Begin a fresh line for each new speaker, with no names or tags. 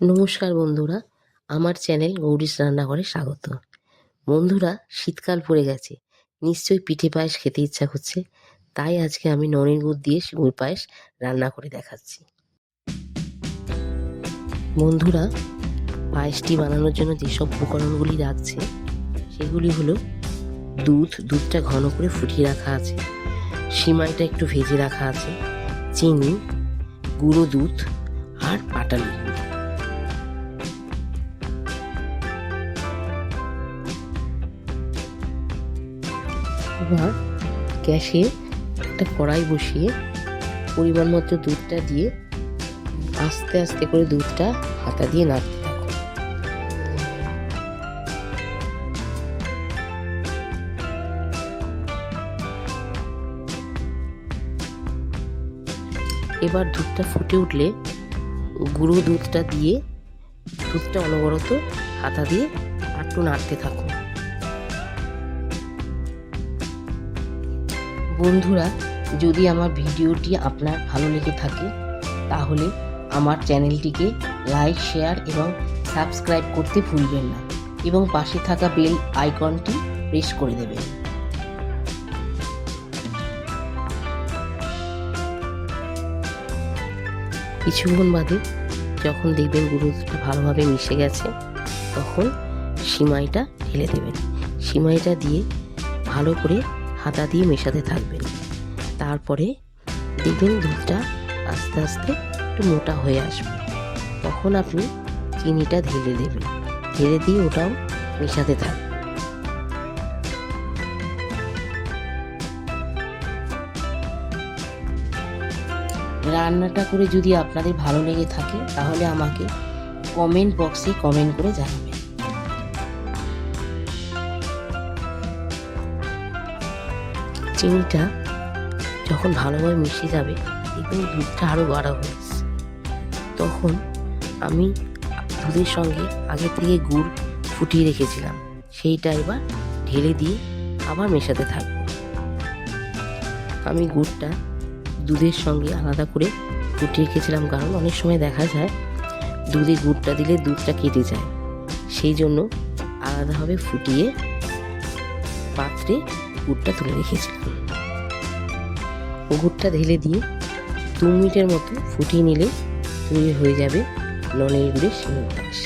নমস্কার বন্ধুরা, আমার চ্যানেল গৌরীশ রান্নাঘরে স্বাগত। বন্ধুরা, শীতকাল পড়ে গেছে, নিশ্চয়ই পিঠে পায়েস খেতে ইচ্ছা করছে, তাই আজকে আমি ননের গুড় দিয়ে গুড় পায়েস রান্না করে দেখাচ্ছি। বন্ধুরা, পায়েসটি বানানোর জন্য যেসব উপকরণগুলি রাখছে সেগুলি হলো দুধ, দুধটা ঘন করে ফুটিয়ে রাখা আছে, সিমাইটা একটু ভেজে রাখা আছে, চিনি, গুঁড়ো দুধ আর পাটালি এবার গ্যাসে একটা কড়াই বসিয়ে পরিমাণ মতো দুধটা দিয়ে আস্তে আস্তে করে দুধটা হাতা দিয়ে নাড়তে থাকো। এবার দুধটা ফুটে উঠলে গুঁড়ো দুধটা দিয়ে দুধটা অনবরত হাতা দিয়ে একটু নাড়তে থাকো। বন্ধুরা, যদি আমার ভিডিওটি আপনার ভালো লেগে থাকে, তাহলে আমার চ্যানেলটিকে লাইক, শেয়ার এবং সাবস্ক্রাইব করতে ভুলবেন না এবং পাশে থাকা বেল আইকনটি প্রেস করে দেবেন। কিছুক্ষণ বাদে যখন দেখবেন গুঁড়োটা ভালোভাবে মিশে গেছে, তখন সিমাইটা ঢেলে দেবেন। সিমাইটা দিয়ে ভালো করে হাতা দিয়ে মেশাতে থাকবেন তারপরে দেখবেন দুধটা আস্তে আস্তে একটু মোটা হয়ে আসবে। তখন আপনি চিনিটা ঢেলে দেবেন। ঢেলে দিয়ে ওটাও মেশাতে থাকবেন রান্নাটা করে যদি আপনাদের ভালো লেগে থাকে, তাহলে আমাকে কমেন্ট বক্সে কমেন্ট করে জানাবেন। চিনিটা যখন ভালোভাবে মিশে যাবে, দেখবেন দুধটা আরও গাঢ় হয়েছে তখন আমি দুধের সঙ্গে আগে থেকে গুড় ফুটিয়ে রেখেছিলাম। সেইটা এবার ঢেলে দিয়ে আবার মেশাতে থাকব। আমি গুড়টা দুধের সঙ্গে আলাদা করে ফুটিয়ে রেখেছিলাম কারণ অনেক সময় দেখা যায় দুধে গুড়টা দিলে দুধটা কেটে যায়। সেই জন্য আলাদাভাবে ফুটিয়ে পাত্রে গুড়টা তুলে রেখেছিলাম। গুড়টা ঢেলে দিয়ে দু মিনিটের মতো ফুটিয়ে নিলে তৈরি হয়ে যাবে ননের গুড়ের সিমের পায়েস